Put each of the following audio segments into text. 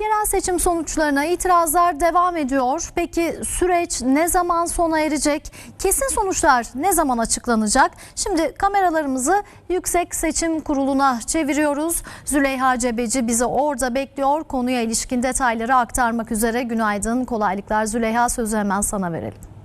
Yerel seçim sonuçlarına itirazlar devam ediyor. Peki süreç ne zaman sona erecek? Kesin sonuçlar ne zaman açıklanacak? Şimdi kameralarımızı Yüksek Seçim Kurulu'na çeviriyoruz. Züleyha Cebeci bizi orada bekliyor. Konuya ilişkin detayları aktarmak üzere. Günaydın, kolaylıklar. Züleyha sözü hemen sana verelim.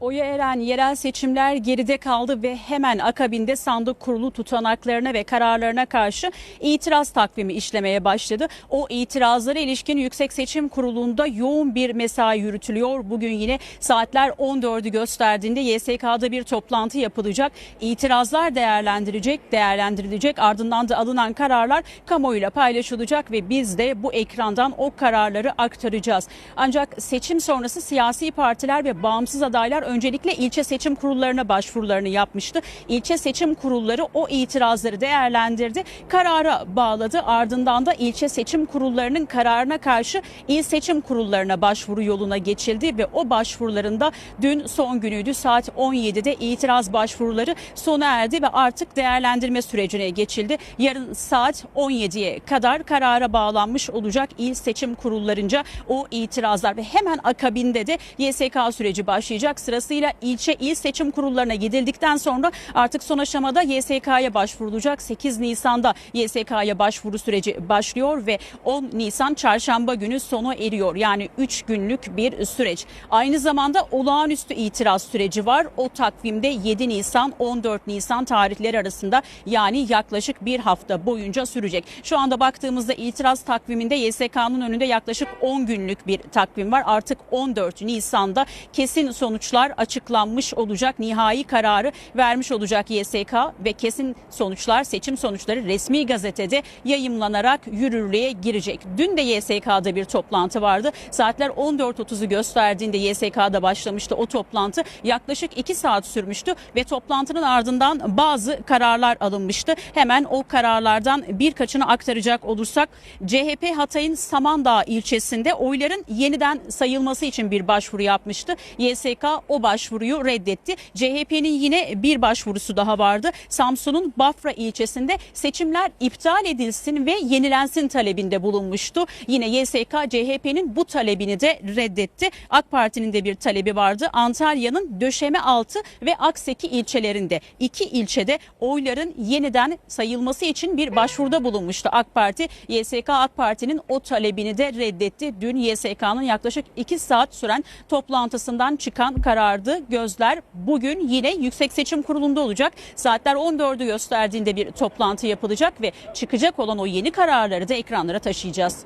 Oya eren yerel seçimler geride kaldı ve hemen akabinde sandık kurulu tutanaklarına ve kararlarına karşı itiraz takvimi işlemeye başladı. O itirazlara ilişkin Yüksek Seçim Kurulu'nda yoğun bir mesai yürütülüyor. Bugün yine saatler 14'ü gösterdiğinde YSK'da bir toplantı yapılacak. İtirazlar değerlendirecek, değerlendirilecek. Ardından da alınan kararlar kamuoyuyla paylaşılacak ve biz de bu ekrandan o kararları aktaracağız. Ancak seçim sonrası siyasi partiler ve bağımsız adaylar öncelikle ilçe seçim kurullarına başvurularını yapmıştı. İlçe seçim kurulları o itirazları değerlendirdi, karara bağladı. Ardından da ilçe seçim kurullarının kararına karşı il seçim kurullarına başvuru yoluna geçildi ve o başvurularında dün son günüydü saat 17'de itiraz başvuruları sona erdi ve artık değerlendirme sürecine geçildi. Yarın saat 17'ye kadar karara bağlanmış olacak il seçim kurullarınca o itirazlar ve hemen akabinde de YSK süreci başlayacak. Sırasıyla ilçe il seçim kurullarına gidildikten sonra artık son aşamada YSK'ya başvurulacak. 8 Nisan'da YSK'ya başvuru süreci başlıyor ve 10 Nisan çarşamba günü sonu eriyor. Yani 3 günlük bir süreç. Aynı zamanda olağanüstü itiraz süreci var. O takvimde 7 Nisan 14 Nisan tarihleri arasında yani yaklaşık bir hafta boyunca sürecek. Şu anda baktığımızda itiraz takviminde YSK'nın önünde yaklaşık 10 günlük bir takvim var. Artık 14 Nisan'da kesin sonuçlar açıklanmış olacak. Nihai kararı vermiş olacak YSK ve kesin sonuçlar seçim sonuçları resmi gazetede yayımlanarak yürürlüğe girecek. Dün de YSK'da bir toplantı vardı. Saatler 14.30'u gösterdiğinde YSK'da başlamıştı o toplantı. Yaklaşık 2 saat sürmüştü ve toplantının ardından bazı kararlar alınmıştı. Hemen o kararlardan birkaçını aktaracak olursak CHP Hatay'ın Samandağ ilçesinde oyların yeniden sayılması için bir başvuru yapmıştı. YSK o başvuruyu reddetti. CHP'nin yine bir başvurusu daha vardı. Samsun'un Bafra ilçesinde seçimler iptal edilsin ve yenilensin talebinde bulunmuştu. Yine YSK CHP'nin bu talebini de reddetti. AK Parti'nin de bir talebi vardı. Antalya'nın Döşemealtı ve Akseki ilçelerinde iki ilçede oyların yeniden sayılması için bir başvuruda bulunmuştu AK Parti. YSK AK Parti'nin o talebini de reddetti. Dün YSK'nın yaklaşık 2 saat süren toplantısından çıkan karardı. Gözler bugün yine Yüksek Seçim Kurulu'nda olacak. Saatler 14'ü gösterdiğinde bir toplantı yapılacak ve çıkacak olan o yeni kararları da ekranlara taşıyacağız.